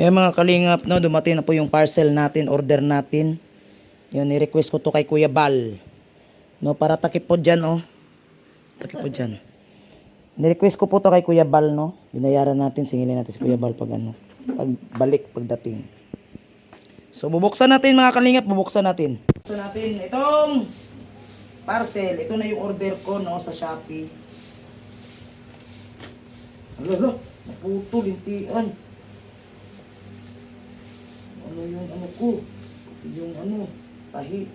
Eh mga kalingap, no, dumating na po yung parcel natin, order natin. Yun, ni-request ko to kay Kuya Bal. No, para takip po dyan, oh. Takip po dyan. Ni-request ko po to kay Kuya Bal, no. Binayaran natin, singilin natin si Kuya Bal pag ano. Pag balik, pagdating. So, bubuksan natin mga kalingap, bubuksan natin. Bubuksan natin itong parcel. Ito na yung order ko, no, sa Shopee. Alo, alo, naputol, lintian. Ano yung ano ko? Yung ano, tahi.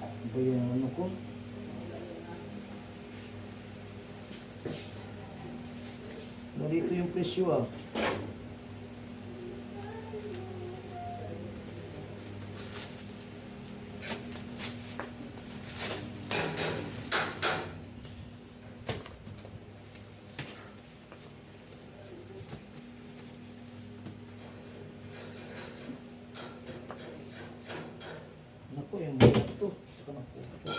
Ano ba yung ano ko? Narito yung presyo ah. Naku, yung mga ito. Saka na po ito.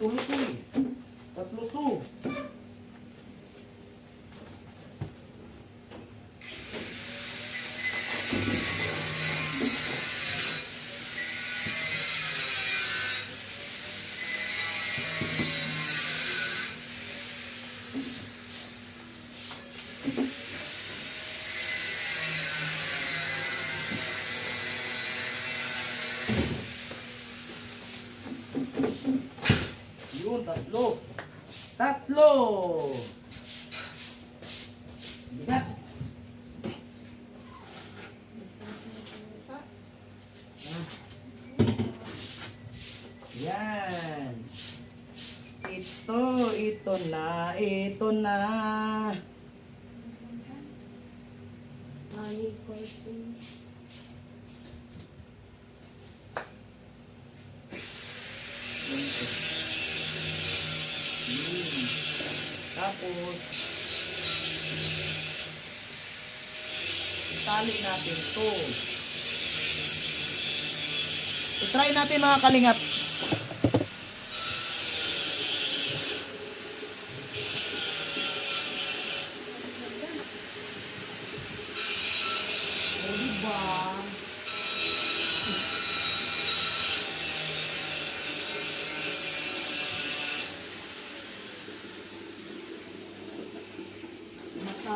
Dapat tulo to eh. Tatlo to. Yun, tatlo. Tatlo! Bigat. Ah. Yan. Ito, ito na, ito na. Money question. Tapos, itali natin to. I-try natin mga kalingap.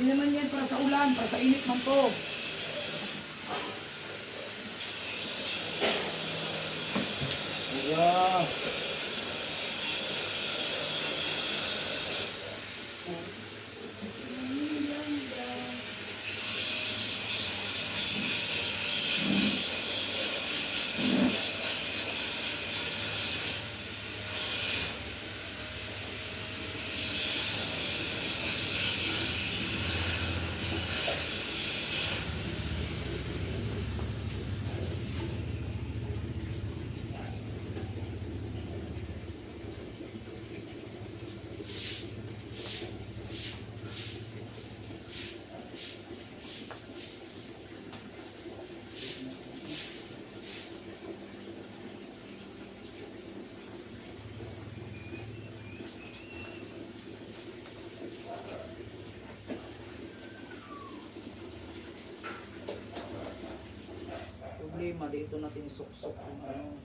Hindi naman yan para sa ulan, para sa init man to. Wow. Problema dito natin isuksok yung ano.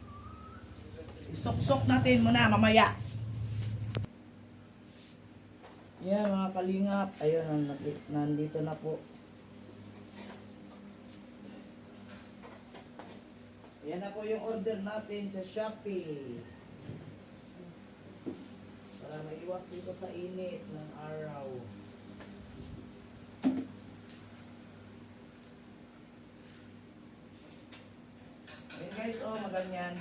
Isuksok natin muna mamaya. Yan mga kalingap. Ayun, nan- nandito na po. Yan na po yung order natin sa Shopee. Para maiwas dito sa init ng araw. Guys, oh, maganyan.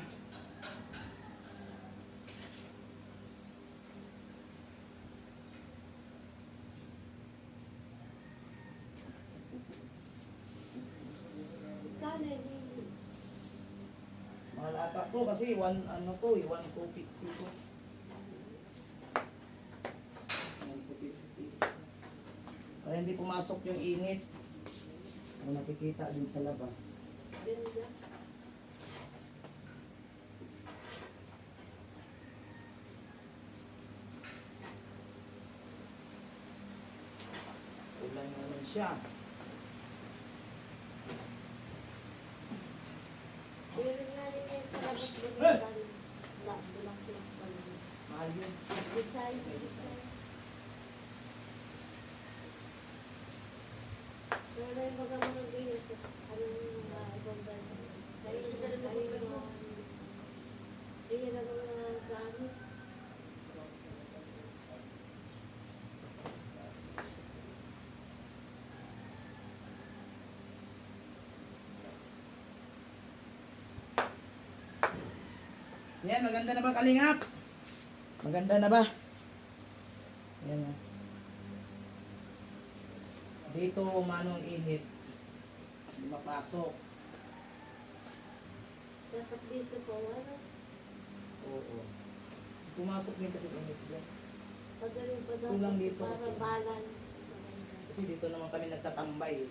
Mahal ata to kasi one, ano to, eh, 1,250 to. 1,250. Para hindi pumasok yung init. Ang nakikita din sa labas. Ganda. Ulan naman siya. Meron nga rin yan sa labas lumipad. Na, bulak-bulak pa rin. Mahal yun. Design, design. Pero na yung mga mga ginis, anong mga ibang bansa. Kaya yung mga mga Yan, maganda na ba kalingap? Maganda na ba? Yan na. Dito, manong init. Hindi mapasok. Dapat dito po, ano? Oo. Pumasok din kasi init dyan. Pag ganun pa dapat Kulang dito para kasi. balance. Kasi dito naman kami nagtatambay. eh.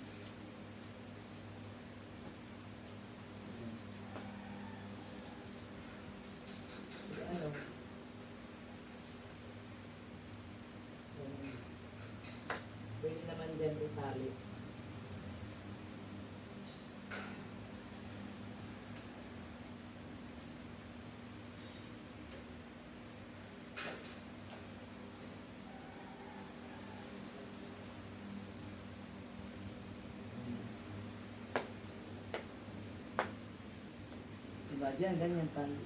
Diba dyan, ganyan tali.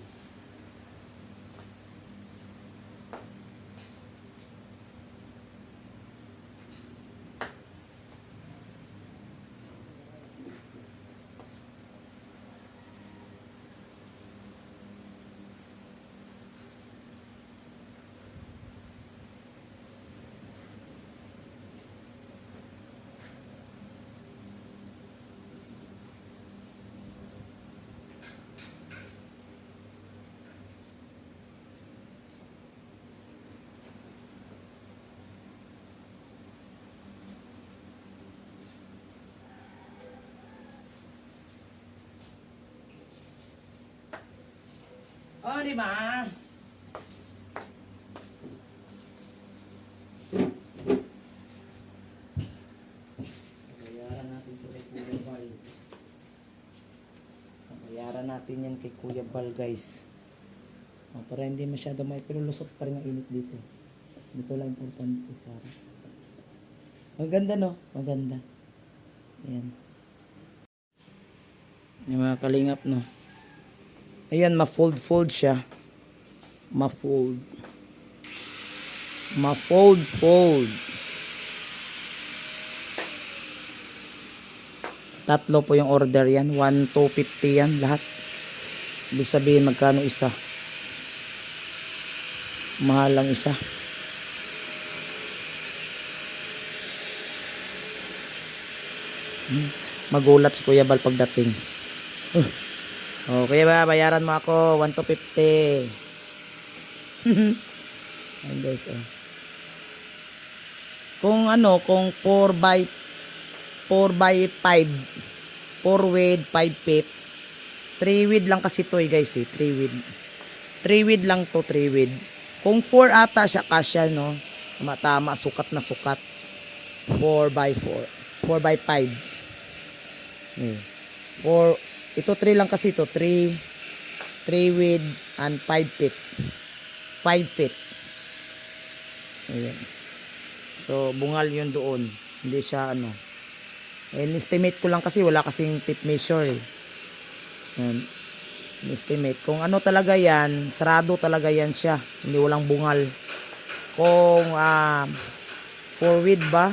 Oh, di ba? Bayaran natin ito kay Kuya Bal. Bayaran natin yan kay Kuya Bal, guys. Oh, para hindi masyado may pilulusot pa rin ang init dito. Dito lang importante sa Maganda, no? Maganda. Ayan. Yung mga kalingap, no? Ayan, ma-fold-fold siya. Ma-fold. Ma-fold-fold. Tatlo po yung order yan. 1, 250 yan lahat. Ibig sabihin magkano isa. Mahal lang isa. Hmm. Magulat si Kuya Bal pagdating. Uh. Kuya ba, bayaran mo ako. 1 to 50. Ayun guys, oh. Kung ano, kung 4 by 4 by 5 4 width, 5 feet 3 width lang kasi to eh guys eh. 3 width 3 width lang to 3 width kung 4 ata siya kasya no? Tama tama sukat na sukat. 4 by 4 4 by 5 eh. 4 ito 3 lang kasi ito 3 3 width and 5 feet 5 feet ayan so bungal yun doon hindi siya ano And estimate ko lang kasi wala kasing tip measure eh. Yan. Estimate. Kung ano talaga yan, sarado talaga yan siya. Hindi walang bungal. kung ah four wheel ba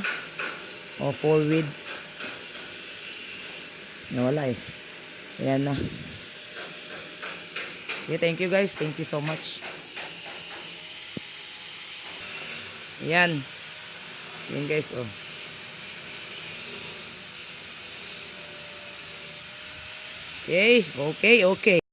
o four wheel nawala eh ayan na. Okay thank you guys. Thank you so much. Ayan. Ayan guys oh. Okay okay okay